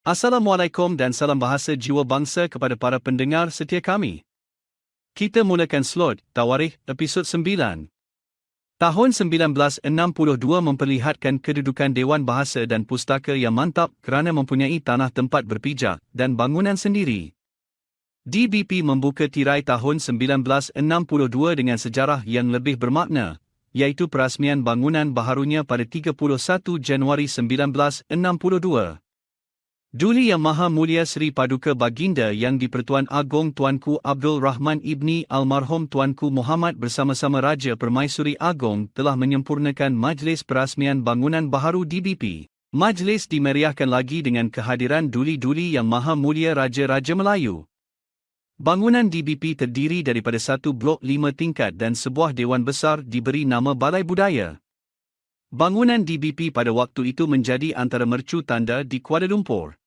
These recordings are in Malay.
Assalamualaikum dan salam bahasa jiwa bangsa kepada para pendengar setia kami. Kita mulakan slot Tawarikh episod 9. Tahun 1962 memperlihatkan kedudukan Dewan Bahasa dan Pustaka yang mantap kerana mempunyai tanah tempat berpijak dan bangunan sendiri. DBP membuka tirai tahun 1962 dengan sejarah yang lebih bermakna, iaitu perasmian bangunan baharunya pada 31 Januari 1962. Duli Yang Maha Mulia Seri Paduka Baginda Yang di-Pertuan Agong Tuanku Abdul Rahman Ibni Almarhum Tuanku Muhammad bersama-sama Raja Permaisuri Agong telah menyempurnakan Majlis Perasmian Bangunan Baharu DBP. Majlis dimeriahkan lagi dengan kehadiran Duli-Duli Yang Maha Mulia Raja-Raja Melayu. Bangunan DBP terdiri daripada satu blok lima tingkat dan sebuah dewan besar diberi nama Balai Budaya. Bangunan DBP pada waktu itu menjadi antara mercu tanda di Kuala Lumpur.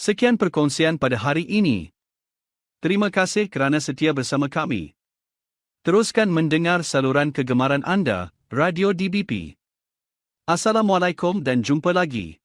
Sekian perkongsian pada hari ini. Terima kasih kerana setia bersama kami. Teruskan mendengar saluran kegemaran anda, Radio DBP. Assalamualaikum dan jumpa lagi.